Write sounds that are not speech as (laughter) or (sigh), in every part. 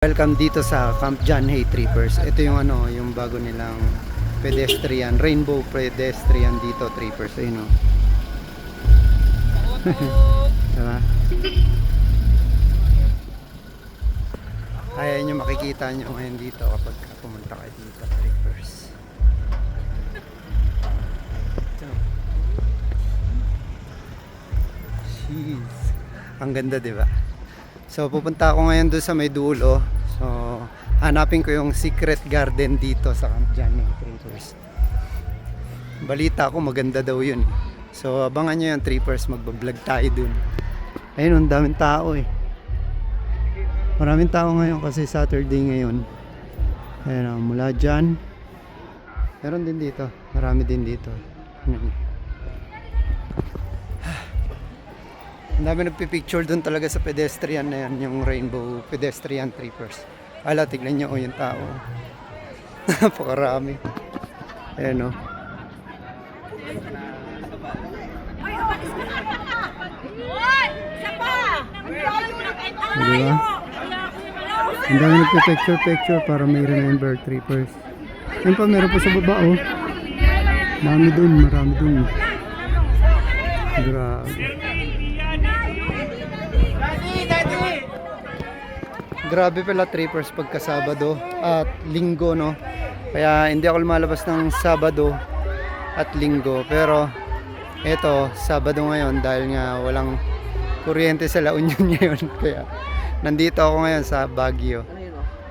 Welcome dito sa Camp John Hay Trippers. Ito yung ano, yung bago nilang pedestrian, rainbow pedestrian dito, Trippers. Ayun o. diba? Ayan yung makikita nyo ngayon dito kapag pumunta kayo dito, Trippers. Jeez. Ang ganda, di ba? So pupunta ako ngayon doon sa may dulo. So hanapin ko yung secret garden dito sa Camp Johnny Trippers. Balita ko maganda daw yun. So abangan nyo yung Trippers, magbablog tayo dun. Ayun, ang daming tao eh. Maraming tao ngayon kasi Saturday ngayon. Ayun, oh, mula dyan. Meron din dito. Marami din dito. Ayun. Ang dami nagpipicture doon talaga sa pedestrian na yan, yung rainbow pedestrian trippers. Ala, tignan nyo oh, yung tao. (laughs) Napakarami. Ayan o. Hoy! Isa pa! Ang dami nagpipicture-picture para may remember trippers. Yan pa, meron pa sa baba oh. Marami dun, marami dun. Grabe. Grabe pala trippers pagka Sabado at Linggo no. Kaya hindi ako lumalabas ng Sabado at Linggo. Pero eto, Sabado ngayon dahil nga walang kuryente sa La Union (laughs) ngayon. Kaya nandito ako ngayon sa Baguio.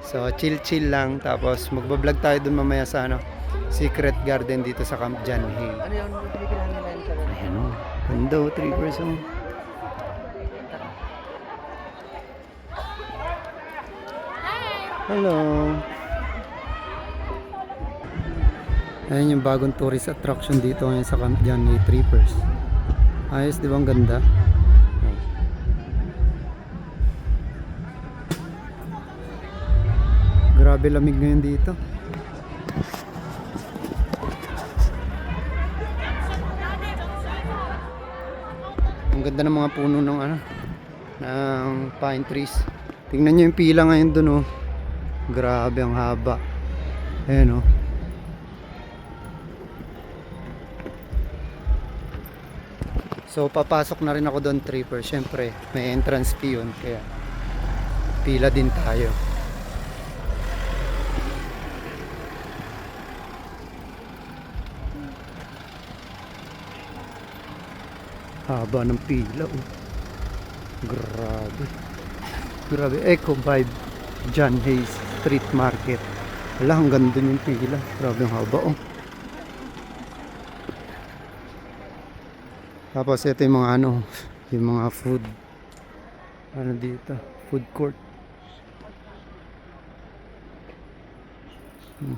So chill-chill lang tapos magbablog tayo dun mamaya sa ano, Secret Garden dito sa Camp Hay. Ano yun? Ayan o, ganda o, trippers o. Hello. Ayan yung bagong tourist attraction dito ngayon sa John Hay Trippers. Ayos, di ba ang ganda? Oh. Grabe lamig ngayon dito. Ang ganda ng mga puno ng ano, ng pine trees. Tingnan niyo yung pila ngayon doon oh. Grabe ang haba. Ayan oh. So papasok na rin ako doon tripper. Siyempre, may entrance fee yun. Kaya pila din tayo. Haba ng pila oh. Grabe. Grabe. Eco Vibe. John Hayes Street Market. Wala, ang ganda yung pila. Grabe ang haba oh. Tapos ito yung mga ano, yung mga food. Ano dito? Food court. Hmm.